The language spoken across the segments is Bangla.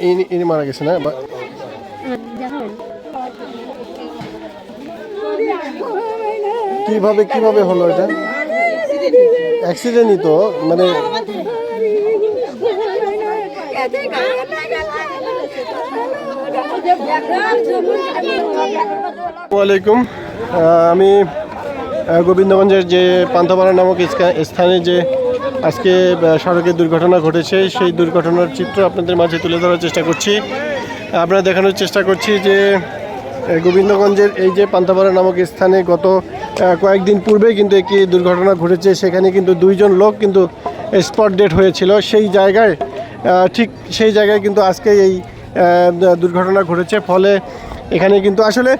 ইনি- মারা গেছে না কীভাবে কীভাবে হলো এটা? অ্যাক্সিডেন্টই তো মানে আসসালামাইকুম আমি গোবিন্দগঞ্জের যে পান্থাপাড়া নামক স্থানে যে আজকে সড়কে দুর্ঘটনা ঘটেছে। সেই দুর্ঘটনার চিত্র আপনাদের মাঝে তুলে ধরার চেষ্টা করছি। আপনারা দেখানোর চেষ্টা করছি যে গোবিন্দগঞ্জের এই যে পান্তাপাড়া নামক স্থানে গত কয়েকদিন পূর্বে কিন্তু একটি দুর্ঘটনা ঘটেছে। সেখানে কিন্তু দুইজন লোক কিন্তু স্পট ডেট হয়েছিল। সেই জায়গায় ঠিক সেই জায়গায় কিন্তু আজকে এই দুর্ঘটনা ঘটেছে। ফলে এখানে কিন্তু আসলে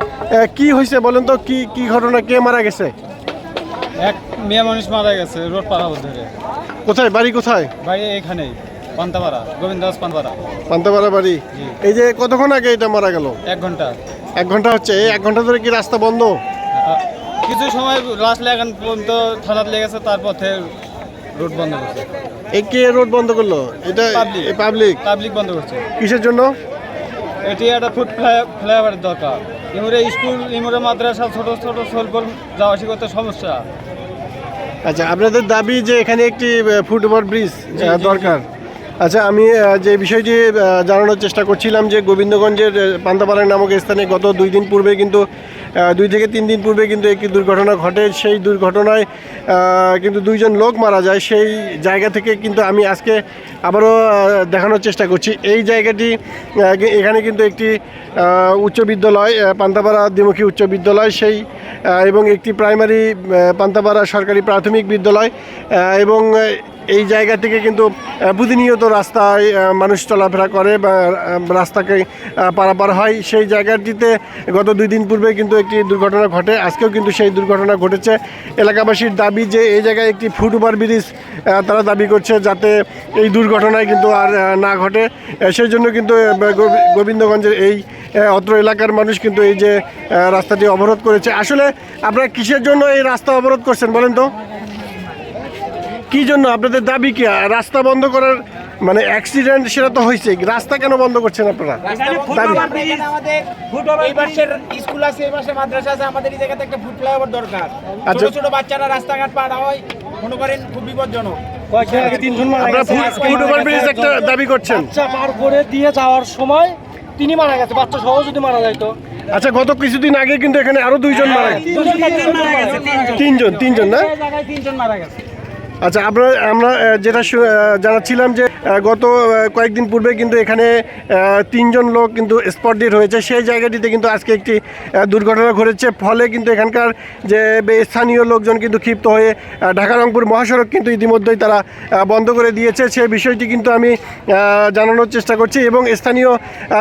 কি হয়েছে বলেন তো? কি কি ঘটনা? কে মারা গেছে? এক মেয়ে মানুষ মারা গেছে রোড পাড়া ধরে। কোথায়? বাড়ি কোথায়? বাড়ি এইখানেই পান্তাপাড়া গোবিন্দাস পান্তাপাড়া। পান্তাপাড়া বাড়ি? এই যে কতক্ষণ আগে এটা মারা গেল? এক ঘণ্টা। এক ঘণ্টা হচ্ছে এই এক ঘণ্টা ধরে কি রাস্তা বন্ধ? কিছু সময় লাস্ট লাগান পর্যন্ত থানাত লেগেছে তারপর রোড বন্ধ করছে। এই কে রোড বন্ধ করল? এটা. পাবলিক পাবলিক বন্ধ করছে। কিসের জন্য? এটি একটা ফুট ফ্লাইওভারের দরকার। ইমুরে স্কুল ইমুরে মাদ্রাসা ছোট ছোট স্বল্প যাওয়া আসি করতে সমস্যা। আচ্ছা আপনাদের দাবি যে এখানে একটি ফুট ওভার ব্রিজ। দরকার আচ্ছা আমি যে বিষয়টি জানানোর চেষ্টা করছিলাম যে গোবিন্দগঞ্জের পান্তাপাড়া নামক স্থানে গত দুই দিন পূর্বে কিন্তু দুই থেকে তিন দিন পূর্বে কিন্তু একটি দুর্ঘটনা ঘটে। সেই দুর্ঘটনায় কিন্তু দুইজন লোক মারা যায়। সেই জায়গা থেকে কিন্তু আমি আজকে আবারও দেখানোর চেষ্টা করছি। এই জায়গাটি এখানে কিন্তু একটি উচ্চ বিদ্যালয় পান্তাপাড়া দ্বিমুখী উচ্চ বিদ্যালয়। সেই এবং একটি প্রাইমারি পান্তাপাড়া সরকারি প্রাথমিক বিদ্যালয় এবং এই জায়গা থেকে কিন্তু প্রতিনিয়ত রাস্তায় মানুষ চলাফেরা করে বা রাস্তাকে পারাপার হয়। সেই জায়গাটিতে গত দুই দিন পূর্বে কিন্তু একটি দুর্ঘটনা ঘটে। আজকেও কিন্তু সেই দুর্ঘটনা ঘটেছে। এলাকাবাসীর দাবি যে এই জায়গায় একটি ফুট ওভার ব্রিজ তারা দাবি করছে যাতে এই দুর্ঘটনায় কিন্তু আর না ঘটে। সেই জন্য কিন্তু গোবিন্দগঞ্জের এই অত্র এলাকার মানুষ কিন্তু এই যে রাস্তাটি অবরোধ করেছে। আসলে আপনারা কিসের জন্য এই রাস্তা অবরোধ করছেন বলেন তো? কি জন্য? আপনাদের দাবি কি? রাস্তা বন্ধ করার মানে অ্যাক্সিডেন্ট সেটা তো হয়েছে রাস্তা কেন বন্ধ করছেন আপনারা? এই পাশের স্কুল আছে এই পাশে মাদ্রাসা আছে আমাদের এই জায়গাতে একটা ফুট ফ্লাইওভার দরকার। ছোট আচ্ছা। ছোট বাচ্চারা রাস্তাঘাট পার হয় মনে করেন খুব বিপজ্জনক। দাবি করছেন। পার করে দিয়ে যাওয়ার সময় তিনি মারা গেছে বাচ্চা সহ যদি মারা যাইতো আচ্ছা গত কিছুদিন আগে কিন্তু এখানে আরও দুইজন মারা গেছে। তিনজন তিনজন। না? তিনজন মারা গেছে। আচ্ছা আমরা আমরা যেটা জানাচ্ছিলাম যে গত কয়েকদিন পূর্বে কিন্তু এখানে তিনজন লোক কিন্তু স্পট ডেট হয়েছে। সেই জায়গাটিতে কিন্তু আজকে একটি দুর্ঘটনা ঘটেছে। ফলে কিন্তু এখানকার যে স্থানীয় লোকজন কিন্তু ক্ষিপ্ত হয়ে ঢাকা রংপুর মহাসড়ক কিন্তু ইতিমধ্যেই তারা বন্ধ করে দিয়েছে। সেই বিষয়টি কিন্তু আমি জানানোর চেষ্টা করছি এবং স্থানীয়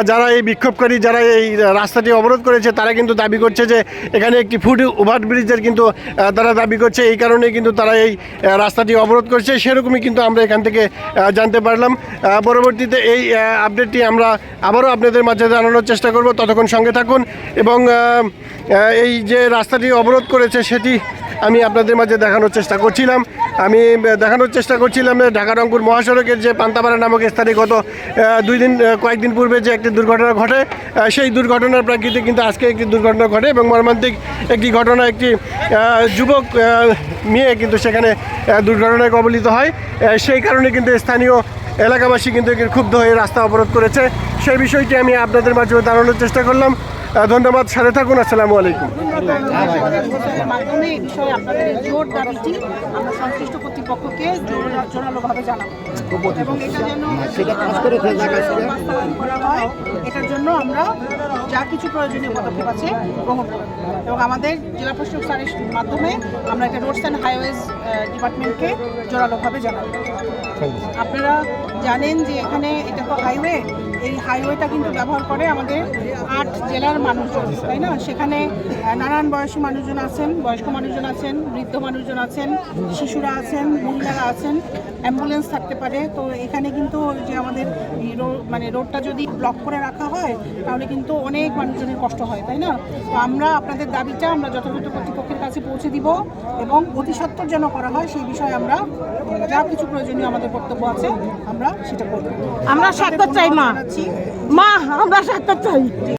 যারা এই বিক্ষোভকারী যারা এই রাস্তাটি অবরোধ করেছে তারা কিন্তু দাবি করছে যে এখানে একটি ফুট ওভার ব্রিজের কিন্তু তারা দাবি করছে। এই কারণে কিন্তু তারা এই আহ, রাস্তাটি অবরোধ করছে, সেরকমই কিন্তু আমরা এখান থেকে জানতে পারলাম। পরবর্তীতে এই আপডেটটি আমরা আবারও আপনাদের মাঝে জানানোর চেষ্টা করব। ততক্ষণ সঙ্গে থাকুন এবং এই যে রাস্তাটি অবরোধ করেছে, সেটি আমি আপনাদের মাঝে দেখানোর চেষ্টা করছিলাম। আমি দেখানোর চেষ্টা করছিলাম ঢাকা রংপুর মহাসড়কের যে পান্তাপাড়া নামক স্থানে গত দুই দিন কয়েকদিন পূর্বে যে একটি দুর্ঘটনা ঘটে সেই দুর্ঘটনার প্রাকৃতিক কিন্তু আজকে একটি দুর্ঘটনা ঘটে এবং মর্মান্তিক একটি ঘটনা একটি যুবক মেয়ে কিন্তু সেখানে দুর্ঘটনায় কবলিত হয়। সেই কারণে কিন্তু স্থানীয় এলাকাবাসী কিন্তু ক্ষুব্ধ হয়ে রাস্তা অবরোধ করেছে। সেই বিষয়টি আমি আপনাদের মাঝে দাঁড়ানোর চেষ্টা করলাম। ধন্যবাদ সাথে থাকুন আসসালামু আলাইকুম। মাধ্যমে এই বিষয়ে আপনাদের এই জোর দাবিটি আমরা সংশ্লিষ্ট কর্তৃপক্ষকে জোর- জোরালোভাবে জানাব। এবং এটা যেন করা হয় এটার জন্য আমরা যা কিছু প্রয়োজনীয় পদক্ষেপ আছে গ্রহণ করব। এবং আমাদের জেলা প্রশাসক স্যারের মাধ্যমে আমরা এটা রোডস অ্যান্ড হাইওয়েজ ডিপার্টমেন্টকে জোরালোভাবে জানাব। আপনারা জানেন যে এখানে এটা তো হাইওয়ে এই হাইওয়েটা কিন্তু ব্যবহার করে আমাদের আট জেলার মানুষজন তাই না? সেখানে নানান বয়সী মানুষজন আছেন বয়স্ক মানুষজন আছেন বৃদ্ধ মানুষজন আছেন শিশুরা আছেন মহিলারা আছেন অ্যাম্বুলেন্স থাকতে পারে। তো এখানে কিন্তু যে আমাদের মানে রোডটা যদি ব্লক করে রাখা হয় তাহলে কিন্তু অনেক মানুষজনের কষ্ট হয় তাই না? তো আমরা আপনাদের দাবিটা আমরা যথাযথ কর্তৃপক্ষের কাছে পৌঁছে দিব এবং অতি সত্বর যেন করা হয় সেই বিষয়ে আমরা যা কিছু প্রয়োজনীয় আমাদের কর্তব্য আছে আমরা সেটা করব। আমরা স্বাক্ষর চাই মা। মা আমরা সাক্ষাৎ চাই।